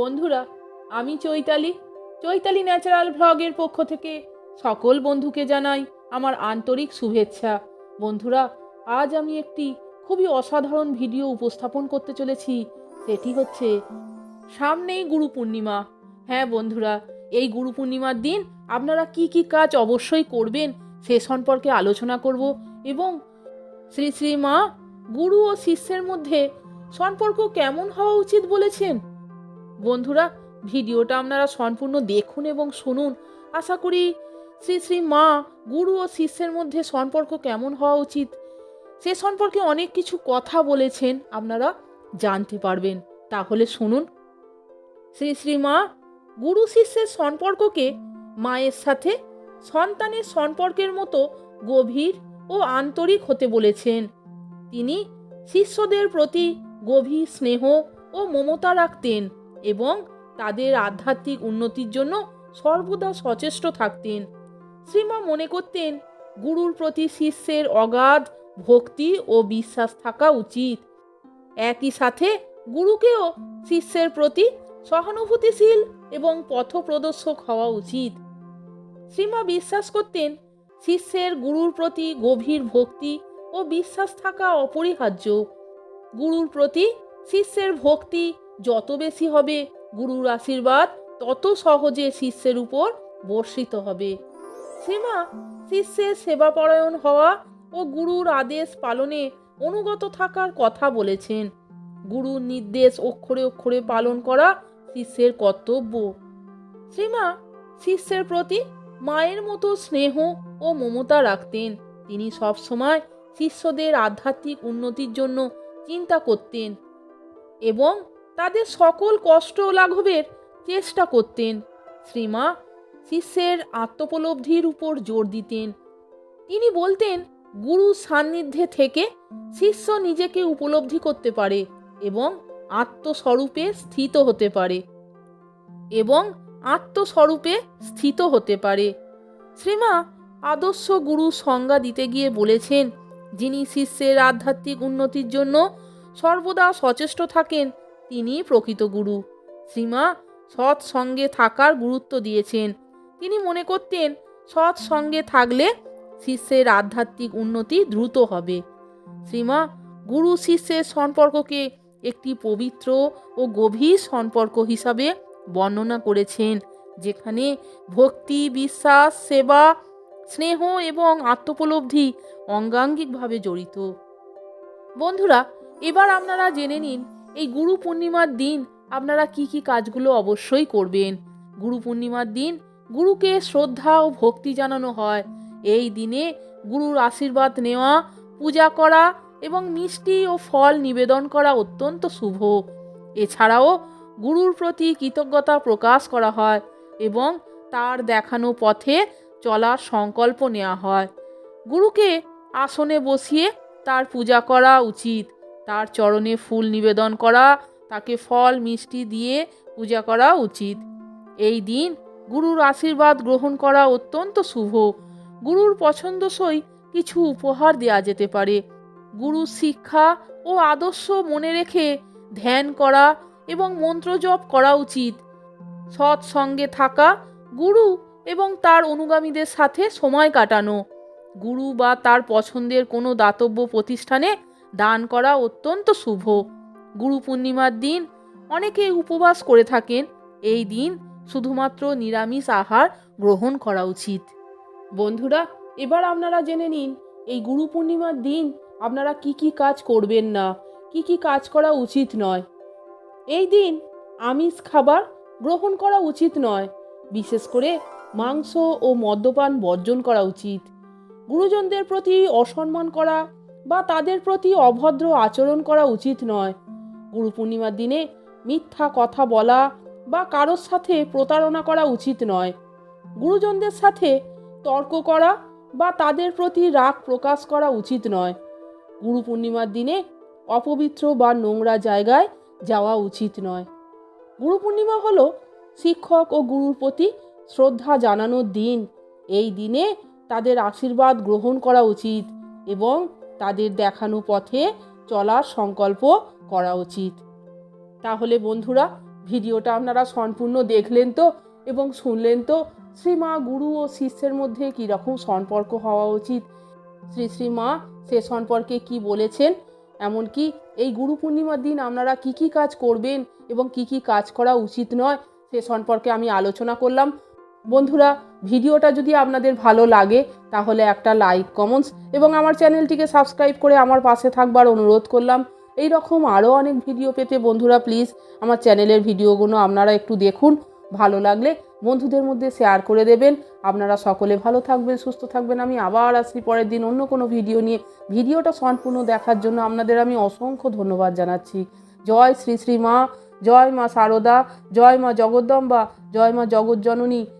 বন্ধুরা, আমি চৈতালি। চৈতালি ন্যাচারাল ভ্লগের পক্ষ থেকে সকল বন্ধুকে জানাই আমার আন্তরিক শুভেচ্ছা। বন্ধুরা, আজ আমি একটি খুবই অসাধারণ ভিডিও উপস্থাপন করতে চলেছি। সেটি হচ্ছে, সামনেই গুরু পূর্ণিমা। হ্যাঁ বন্ধুরা, এই গুরু পূর্ণিমার দিন আপনারা কি কি কাজ অবশ্যই করবেন সে সম্পর্কে আলোচনা করব এবং শ্রী শ্রী মা গুরু ও শিষ্যের মধ্যে সম্পর্ক কেমন হওয়া উচিত বলেছেন বন্ধুরা, ভিডিওটা আপনারা সম্পূর্ণ দেখুন এবং শুনুন। আশা করি শ্রী শ্রী মা, গুরু ও শিষ্যের মধ্যে সম্পর্ক কেমন হওয়া উচিত? সে সম্পর্কে অনেক কিছু কথা বলেছেন, আপনারা জানতে পারবেন। তাহলে শুনুন। শ্রী শ্রী মা, গুরু শিষ্যের সম্পর্ককে মায়ের সাথে সন্তানের সম্পর্কের মতো গভীর ও আন্তরিক হতে বলেছেন। তিনি শিষ্যদের প্রতি গভীর স্নেহ ও মমতা রাখতেন। এবং তাদের আধ্যাত্মিক উন্নতির জন্য সর্বদা সচেষ্ট থাকতেন। শ্রীমা মনে করতেন, গুরুর প্রতি শিষ্যের অগাধ ভক্তি ও বিশ্বাস থাকা উচিত। একই সাথে গুরুকেও শিষ্যের প্রতি সহানুভূতিশীল এবং পথপ্রদর্শক হওয়া উচিত। শ্রীমা বিশ্বাস করতেন, শিষ্যের গুরুর প্রতি গভীর ভক্তি ও বিশ্বাস থাকা অপরিহার্য। গুরুর প্রতি শিষ্যের ভক্তি যত বেশি হবে গুরুর আশীর্বাদ, তত সহজে শিষ্যের উপর বর্ষিত হবে। শ্রীমা শিষ্যের সেবাপরায়ণ হওয়া ও গুরুর আদেশ পালনে অনুগত থাকার কথা বলেছেন। গুরুর নির্দেশ অক্ষরে অক্ষরে পালন করা শিষ্যের কর্তব্য। শ্রীমা শিষ্যের প্রতি মায়ের মতো স্নেহ ও মমতা রাখতেন। তিনি সবসময় শিষ্যদের আধ্যাত্মিক উন্নতির জন্য চিন্তা করতেন এবং তাদের সকল কষ্ট লাঘবের চেষ্টা করতেন। শ্রীমা শিষ্যের আত্মোপলব্ধির উপর জোর দিতেন। তিনি বলতেন, গুরু সান্নিধ্যে থেকে শিষ্য নিজেকে উপলব্ধি করতে পারে এবং আত্মস্বরূপে স্থিত হতে পারে এবং আত্মস্বরূপে স্থিত হতে পারে। শ্রীমা আদর্শ গুরু সংজ্ঞা দিতে গিয়ে বলেছেন, যিনি শিষ্যের আধ্যাত্মিক উন্নতির জন্য সর্বদা সচেষ্ট থাকেন তিনি প্রকৃত গুরু। শ্রীমা সৎ সঙ্গে থাকার গুরুত্ব দিয়েছেন। তিনি মনে করতেন সৎ সঙ্গে থাকলে শিষ্যের আধ্যাত্মিক উন্নতি দ্রুত হবে। শ্রীমা, গুরু শিষ্যের সম্পর্ককে একটি পবিত্র ও গভীর সম্পর্ক হিসাবে বর্ণনা করেছেন, যেখানে ভক্তি, বিশ্বাস, সেবা, স্নেহ এবং আত্মোপলব্ধি অঙ্গাঙ্গিকভাবে জড়িত। বন্ধুরা, এবার আপনারা জেনে নিন এই গুরু পূর্ণিমার দিন আপনারা কি কি কাজগুলো অবশ্যই করবেন। গুরু পূর্ণিমার দিন গুরুকে শ্রদ্ধা ও ভক্তি জানানো হয়। এই দিনে গুরুর আশীর্বাদ নেওয়া, পূজা করা এবং মিষ্টি ও ফল নিবেদন করা অত্যন্ত শুভ। এছাড়াও গুরুর প্রতি কৃতজ্ঞতা প্রকাশ করা হয় এবং তার দেখানো পথে চলার সংকল্প নেওয়া হয়। গুরুকে আসনে বসিয়ে তার পূজা করা উচিত। তার চরণে ফুল নিবেদন করা, তাকে ফল, মিষ্টি দিয়ে পূজা করা উচিত। এই দিন গুরুর আশীর্বাদ গ্রহণ করা অত্যন্ত শুভ। গুরুর পছন্দসই কিছু উপহার দেওয়া যেতে পারে। গুরু শিক্ষা ও আদর্শ মনে রেখে ধ্যান করা এবং মন্ত্র জপ করা উচিত। সৎ সঙ্গে থাকা গুরু এবং তার অনুগামীদের সাথে সময় কাটানো। গুরু বা তার পছন্দের কোনো দাতব্য প্রতিষ্ঠানে দান করা অত্যন্ত শুভ। গুরু পূর্ণিমার দিন অনেকে উপবাস করে থাকেন। এই দিন শুধুমাত্র নিরামিষ আহার গ্রহণ করা উচিত। বন্ধুরা, এবার আপনারা জেনে নিন, এই গুরু পূর্ণিমার দিন আপনারা কি কি কাজ করবেন না? কি কি কাজ করা উচিত নয়? এই দিন আমিষ খাবার গ্রহণ করা উচিত নয়। বিশেষ করে মাংস ও মদ্যপান বর্জন করা উচিত। গুরুজনদের প্রতি অসম্মান করা বা তাদের প্রতি অভদ্র আচরণ করা উচিত নয়। গুরু পূর্ণিমার দিনে মিথ্যা কথা বলা বা কারোর সাথে প্রতারণা করা উচিত নয়। গুরুজনদের সাথে তর্ক করা বা তাদের প্রতি রাগ প্রকাশ করা উচিত নয়। গুরু পূর্ণিমার দিনে অপবিত্র বা নোংরা জায়গায় যাওয়া উচিত নয়। গুরু পূর্ণিমা হলো শিক্ষক ও গুরুর প্রতি শ্রদ্ধা জানানোর দিন। এই দিনে তাদের আশীর্বাদ গ্রহণ করা উচিত এবং তাদের দেখানো পথে চলার সংকল্প করা উচিত। তাহলে বন্ধুরা, ভিডিওটা আপনারা সম্পূর্ণ দেখলেন তো এবং শুনলেন তো শ্রীমা গুরু ও শিষ্যের মধ্যে কী রকম সম্পর্ক হওয়া উচিত? শ্রী শ্রী মা সে সম্পর্কে কি বলেছেন? এমনকি এই গুরু পূর্ণিমার দিন আপনারা কি কি কাজ করবেন এবং কি কি কাজ করা উচিত নয়, সে সম্পর্কে আমি আলোচনা করলাম। বন্ধুরা, ভিডিওটা যদি আপনাদের ভালো লাগে, তাহলে একটা লাইক কমেন্টস এবং আমার চ্যানেলটিকে সাবস্ক্রাইব করে আমার পাশে থাকবার অনুরোধ করলাম। এই রকম আরও অনেক ভিডিও পেতে বন্ধুরা প্লিজ আমার চ্যানেলের ভিডিওগুলো আপনারা একটু দেখুন। ভালো লাগলে বন্ধুদের মধ্যে শেয়ার করে দেবেন। আপনারা সকলে ভালো থাকবেন, সুস্থ থাকবেন। আমি আবার আসি পরের দিন অন্য কোনো ভিডিও নিয়ে। ভিডিওটা সম্পূর্ণ দেখার জন্য আপনাদের আমি অসংখ্য ধন্যবাদ জানাচ্ছি। জয় শ্রী শ্রী মা, জয় মা সারদা, জয় মা জগদ্দম্বা, জয় মা জগজ্জননী।